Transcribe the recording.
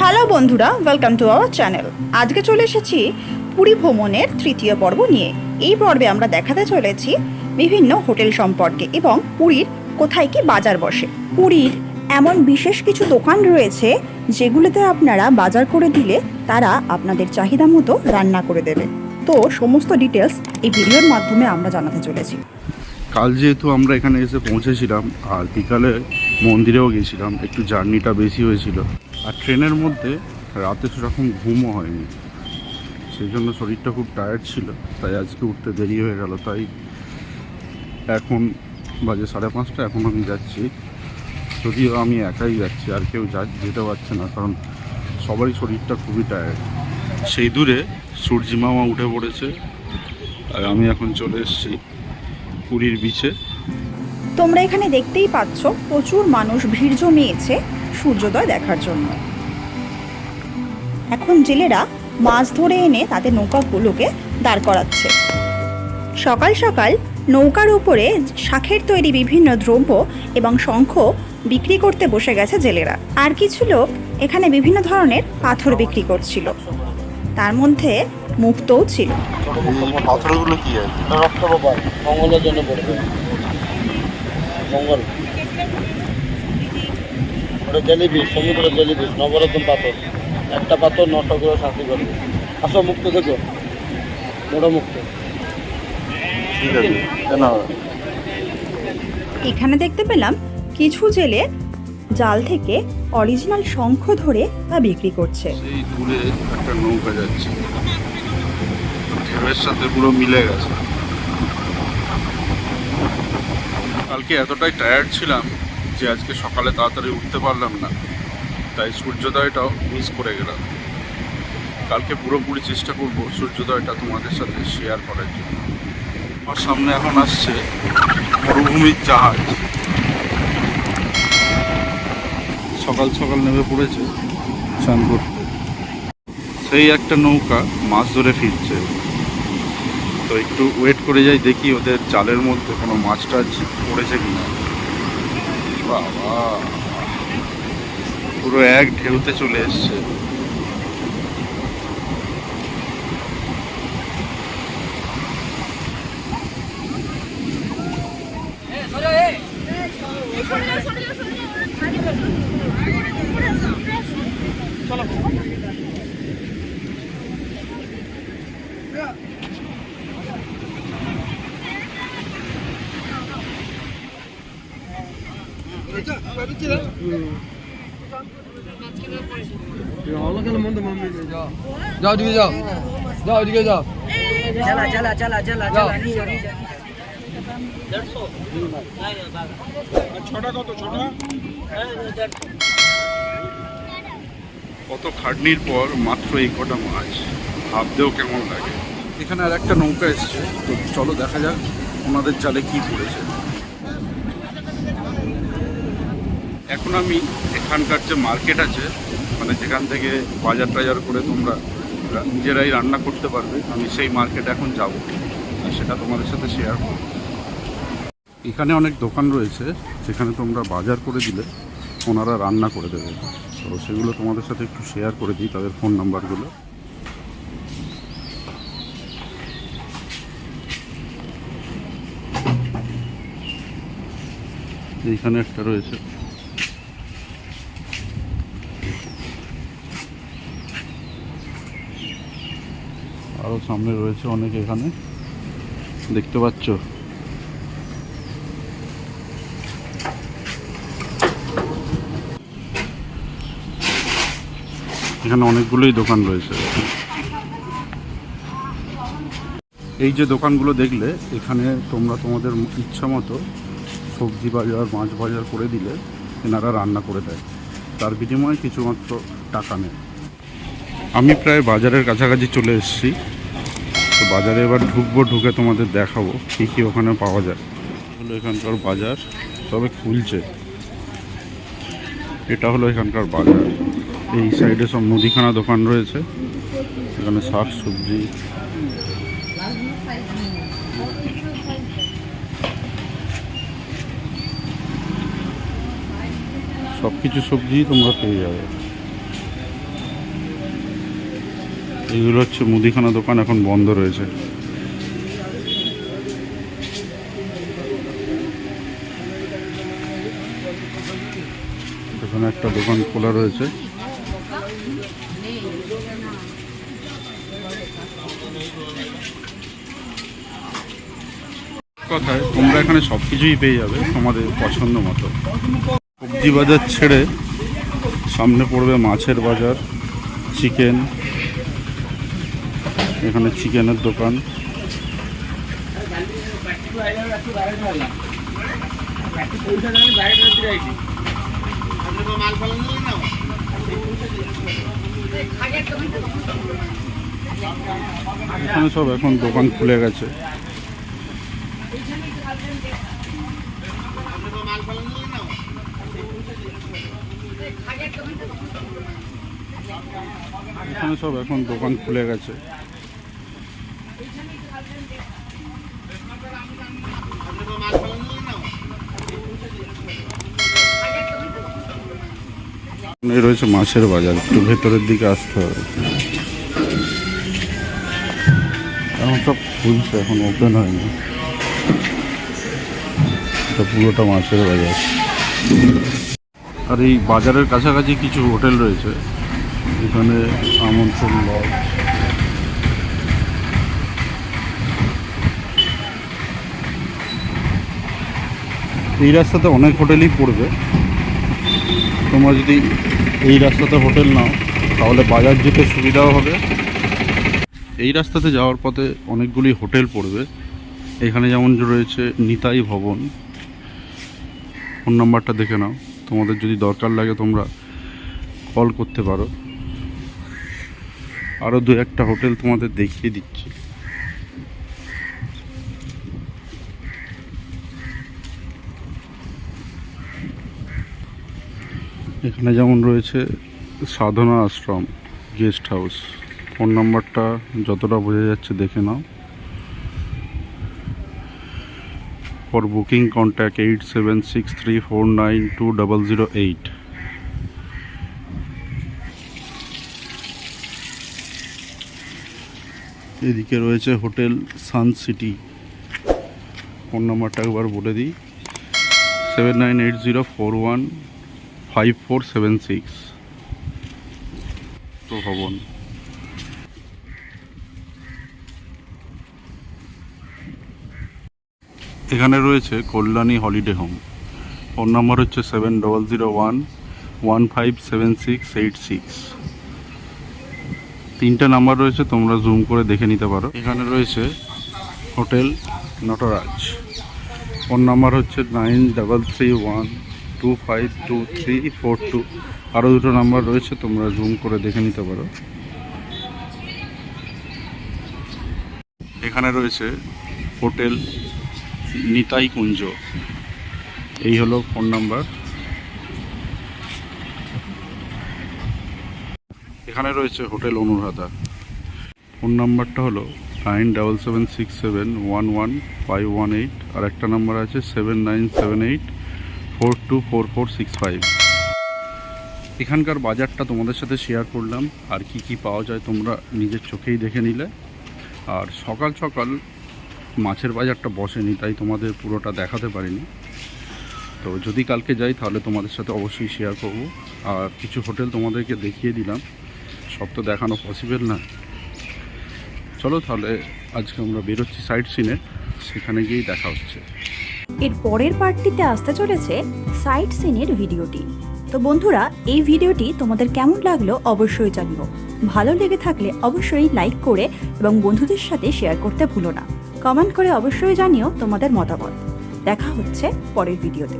Hello বন্ধুরা welcome to our channel আজকে চলে এসেছি পুরী ভ্রমণের তৃতীয় পর্ব নিয়ে। এই পর্বে আমরা দেখাতে চলেছি বিভিন্ন হোটেল সম্পর্কে এবং পুরীর কোথায় কি বাজার বসে। পুরীর এমন বিশেষ কিছু দোকান রয়েছে যেগুলোতে আপনারা বাজার করে দিলে তারা আপনাদের চাহিদা মতো রান্না করে দেবে। তো সমস্ত ডিটেলস এই ভিডিওর মাধ্যমে আমরা জানাতে চলেছি। কাল যেহেতু আমরা এখানে এসে পৌঁছেছিলাম, আর বিকালে মন্দিরেও গেছিলাম, একটু জার্নিটা বেশি হয়েছিল। আর ট্রেনের মধ্যে রাতে সেরকম ঘুমও হয়নি। সেই জন্য শরীরটা খুব টায়ার্ড ছিল, তাই আজকে উঠতে দেরি হয়ে গেল। তাই এখন বাজে সাড়ে পাঁচটা, এখন আমি যাচ্ছি। যদিও আমি একাই যাচ্ছি, আর কেউ যা, যেতে পারছে না, কারণ সবারই শরীরটা খুবই টায়ার্ড সেই দূরে সূর্যি মামা উঠে পড়েছে, আর আমি এখন চলে এসেছি পুরীর বিচে তোমরা এখানে দেখতেই পাচ্ছ, প্রচুর মানুষ, ভিড় জমিয়েছে। সূর্যোদয় দেখার জন্য। এখন জেলেরা মাছ ধরে এনে তাদের নৌকাগুলোকে দাঁড় করাচ্ছে। সকাল সকাল নৌকার উপরে শাখের তৈরি বিভিন্ন দ্রব্য এবং শঙ্খ বিক্রি করতে বসে গেছে জেলেরা। আর কিছু লোক এখানে বিভিন্ন ধরনের পাথর বিক্রি করছিল। তার মধ্যে মুক্তও ছিল। পাথরগুলো কি আছে? রক্ত মঙ্গলের জন্য মঙ্গল। ওটা জেলিফিস সমুদ্রের জেলিফিস নবরত্ন পাথর। একটা পাথর নটা করে শান্তি করবে। আসো মুক্ত দেখো বড় মুক্ত। ঠিক আছে এখানে দেখতে পেলাম কিছু জেলে জাল থেকে অরিজিনাল শঙ্খ ধরে তা বিক্রি করছে। সেই দূরে একটা নৌকা যাচ্ছে। ঢেউয়ের সাথে পুরো মিলে গেছে। কালকে এতটাই টায়ার্ড ছিলাম যে আজকে সকালে তাড়াতাড়ি উঠতে পারলাম না, তাই সূর্যোদয়টাও মিস করে গেলাম। কালকে পুরোপুরি চেষ্টা করব সূর্যোদয়টা তোমাদের সাথে শেয়ার করার জন্য। আমার সামনে এখন আসছে মরুভূমির জাহাজ। সকাল সকাল নেমে পড়েছে স্নান করতে। সেই একটা নৌকা মাছ ধরে ফিরছে। তো একটু ওয়েট করে যাই, দেখি ওদের জালের মধ্যে কোনো মাছ টাছ পড়েছে কিনা। বাবা। পুরো এক ঢেউতে চলে এসছে। যাও দিকে যাও। যাও যাও। কত কত খাটনির পর মাত্র এই কটা মাছ ভাবতেও কেমন লাগে। এখানে আর একটা নৌকা এসছে তো চলো দেখা যাক ওনাদের চালে কি পড়েছে। এখন আমি এখানকার যে মার্কেট আছে মানে যেখান থেকে বাজার টাজার করে তোমরা নিজেরাই রান্না করতে পারবে, আমি সেই মার্কেট এখন যাব। সেটা তোমাদের সাথে শেয়ার করব। এখানে অনেক দোকান রয়েছে, যেখানে তোমরা বাজার করে দিলে ওনারা রান্না করে দেবে। তো সেগুলো তোমাদের সাথে একটু শেয়ার করে দিই, তাদের ফোন নাম্বারগুলো এইখানে একটা রয়েছে। সামনে রয়েছে অনেক এখানে। দেখতে পাচ্ছ? এখানে অনেকগুলোই দোকান রয়েছে। এই যে দোকানগুলো দেখলে, এখানে তোমরা তোমাদের ইচ্ছা মতো সবজি বাজার, মাছ বাজার করে দিলে এনারা রান্না করে দেয়। তার বিনিময়ে কিছুমাত্র টাকা নেয়। আমি প্রায় বাজারের কাছাকাছি চলে এসেছি। তো বাজারে এবার ঢুকবো, ঢুকে তোমাদের দেখাবো কী কী ওখানে পাওয়া যায়। হলো এখানকার বাজার, তবে খুলছে। এটা হলো এখানকার বাজার। এই সাইডে সব মুদিখানা দোকান রয়েছে। এখানে শাক, সবজি। সব কিছু সবজি তোমরা পেয়ে যাবে। এগুলো হচ্ছে মুদিখানা দোকান, এখন বন্ধ রয়েছে। এখানে একটা দোকান খোলা রয়েছে। কথায়, তোমরা এখানে সব কিছুই পেয়ে যাবে তোমাদের পছন্দ মতো। সবজি বাজার ছেড়ে সামনে পড়বে মাছের বাজার, চিকেন এখানে চিকেনের দোকান। এখানে সব এখন দোকান খুলে গেছে। এখানে সব এখন দোকান খুলে গেছে। এই রয়েছে মাছের বাজার, একটু ভেতরের দিকে আসতে হবে। এখন সব খুলছে, এখন ওপেন হয়নি। পুরোটা মাছের বাজার। আর এই বাজারের কাছাকাছি কিছু হোটেল রয়েছে, এখানে আমন্ত্রণ লজ এই রাস্তাতে অনেক হোটেলই পড়বে। তোমরা যদি এই রাস্তাতে হোটেল নাও, তাহলে বাজার যেতে সুবিধাও হবে। এই রাস্তাতে যাওয়ার পথে অনেকগুলি হোটেল পড়বে। এখানে যেমন রয়েছে নিতাই ভবন। ফোন নাম্বারটা দেখে নাও। তোমাদের যদি দরকার লাগে তোমরা কল করতে পারো। আরও দু একটা হোটেল তোমাদের দেখিয়ে দিচ্ছি। এখানে যেমন রয়েছে Sadhana Ashram, guest house. Phone নাম্বারটা যতটা বোঝা যাচ্ছে দেখে নাও। For booking contact eight seven six three four nine two double zero eight এদিকে রয়েছে হোটেল সান সিটি। ফোন নাম্বারটা একবার বলে দিই। Seven nine eight zero four one five four seven six তো ভবন। এখানে রয়েছে Kalyani holiday home. Phone number হচ্ছে seven double zero one one five seven six eight six. তিনটে নাম্বার রয়েছে, তোমরা জুম করে দেখে নিতে পারো। এখানে রয়েছে হোটেল নটরাজ। ফোন নাম্বার হচ্ছে nine double three one two five two three four two আরও দুটো নাম্বার রয়েছে, তোমরা জুম করে দেখে নিতে পারো। এখানে রয়েছে হোটেল নিতাই কুঞ্জ। এই হলো ফোন নাম্বার এখানে রয়েছে হোটেল অনুরাধা। ফোন নাম্বারটা হলো nine double seven six seven one one five one eight আর একটা নাম্বার আছে seven nine seven eight four two four four six five এখানকার বাজারটা তোমাদের সাথে শেয়ার করলাম, আর কি কি পাওয়া যায় তোমরা নিজের চোখেই দেখে নিলে। আর সকাল সকাল মাছের বাজারটা বসেনি, তাই তোমাদের পুরোটা দেখাতে পারিনি। তো যদি কালকে যাই, তাহলে তোমাদের সাথে অবশ্যই শেয়ার করব। আর কিছু হোটেল তোমাদেরকে দেখিয়ে দিলাম, সব তো দেখানো পসিবল না। চলো তাহলে আজকে আমরা বেরোচ্ছি সাইট সিনে সেখানে গিয়েই দেখা হচ্ছে। এর পরের পার্টটিতে আসতে চলেছে সাইট সিনের ভিডিওটি। তো বন্ধুরা, এই ভিডিওটি তোমাদের কেমন লাগল অবশ্যই জানিও। ভালো লেগে থাকলে অবশ্যই লাইক করে এবং বন্ধুদের সাথে শেয়ার করতে ভুলো না। কমেন্ট করে অবশ্যই জানিও তোমাদের মতামত। দেখা হচ্ছে পরের ভিডিওতে।